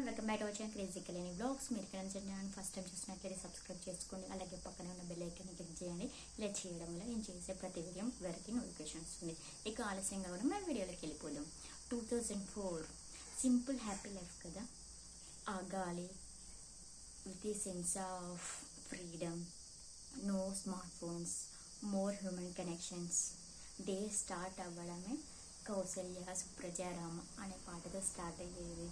And welcome back వచ్చిన crazy Kalyani blogs మీరు ఇక్కడ నుంచి ఫస్ట్ టైం చూసినట్లయితే సబ్స్క్రైబ్ చేసుకోండి. అలాగే పక్కన ఉన్న బెల్ ఐకాన్ని క్లిక్ చేయండి. ఇలా చేయడం వల్ల నేను చేసే ప్రతి వీడియో వరకు నోటిఫికేషన్ వస్తుంది ఇక ఆలస్యం కావడం మన వీడియోలోకి వెళ్ళిపోదాం. Two thousand four simple happy life కదా. ఆ గాలి with the sense of freedom no smart phones more human connections day start అవ్వడమే కౌసల్య సుప్రజారామ అనే పాటతో స్టార్ట్ అయ్యేది.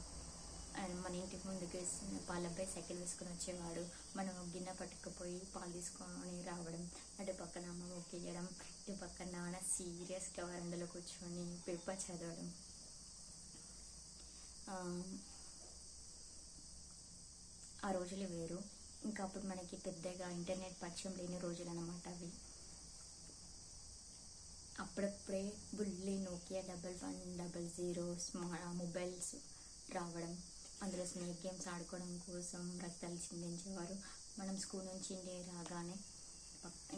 మన ఇంటికి ముందుకు పాలబ్బాయి సైకిల్ వేసుకొని వచ్చేవాడు. మనం గిన్నె పట్టుకుపోయి పాలు తీసుకొని రావడం అటు పక్కన అమ్మ మొక్కేయడం ఇటు పక్కన నాన్న సీరియస్గా వరండలో కూర్చొని పేపర్ చదవడం. ఆ, ఆ రోజులు వేరు. ఇంకా అప్పుడు మనకి పెద్దగా ఇంటర్నెట్ పరిచయం లేని రోజులు అనమాట అవి. అప్పుడప్పుడే బుల్లి Nokia double one double zero స్మా mobiles రావడం. అందులో స్నేక్ గేమ్స్ ఆడుకోవడం కోసం రక్తాలు చిందించేవారు. మనం స్కూల్ నుంచి ఇంటి రాగానే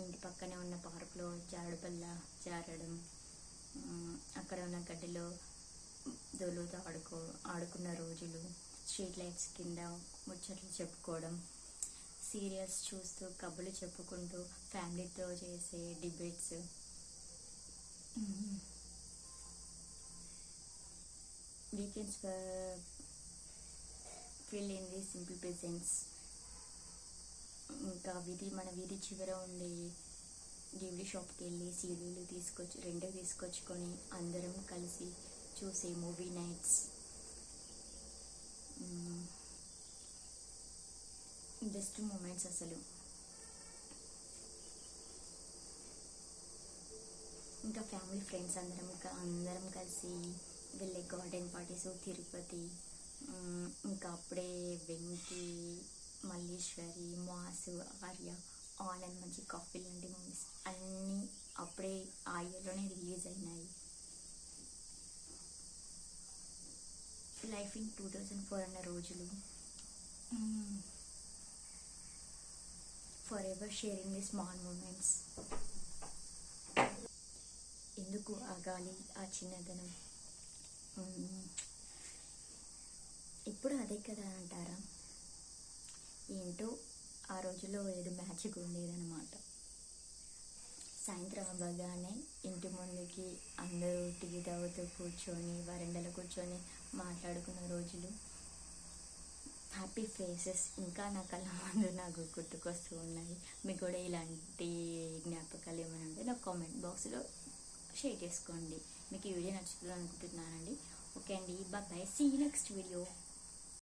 ఇంటి పక్కనే ఉన్న పార్కులో జారుడుబల్ల జారడం అక్కడ ఉన్న గడ్డిలో దొలుతో ఆడుకో ఆడుకున్న రోజులు స్ట్రీట్ లైట్స్ కింద ముచ్చట్లు చెప్పుకోవడం సీరియల్స్ చూస్తూ కబుర్లు చెప్పుకుంటూ ఫ్యామిలీతో చేసే debates. Weekends fill in the simple presence ఇంకా వీధి మన వీధి చివర ఉండే డివిడి షాప్కి వెళ్ళి సీడీలు తీసుకొచ్చి రెండు తీసుకొచ్చుకొని అందరం కలిసి చూసే మూవీ నైట్స్. బెస్ట్ మూమెంట్స్ అసలు. ఇంకా ఫ్యామిలీ ఫ్రెండ్స్ అందరం అందరం కలిసి వెళ్ళే గార్డెన్ పార్టీస్ తిరుపతి ఇంకా అప్పుడే వెంకి మల్లీశ్వరి మాసు ఆర్య ఆనంద్ మంచి కాఫీ లాంటి మూవీస్ అన్నీ అప్పుడే ఆ ఇయర్లోనే రిలీజ్ అయినాయి. Life in two thousand four అన్న రోజులు. Forever sharing the small moments ఎందుకు ఆ గాలి ఆ చిన్నదనం. ఇప్పుడు అదే కదా అంటారా? ఏంటో ఆ రోజుల్లో ఏదో మ్యాజిక్ ఉండేదన్నమాట. సాయంత్రం అవ్వగానే ఇంటి ముందుకి అందరూ టీ తాగుతూ కూర్చొని వరండలో కూర్చొని మాట్లాడుకున్న రోజులు. హ్యాపీ ఫేసెస్ ఇంకా నా కళ్ళ ముందు నాకు గుర్తుకొస్తూ ఉన్నాయి. మీకు కూడా ఇలాంటి జ్ఞాపకాలు ఏమైనా ఉంటే నాకు కామెంట్ బాక్స్లో షేర్ చేసుకోండి. మీకు ఈ వీడియో నచ్చుతుంది అనుకుంటున్నానండి. ఓకే అండి బాయ్ సీ నెక్స్ట్ వీడియో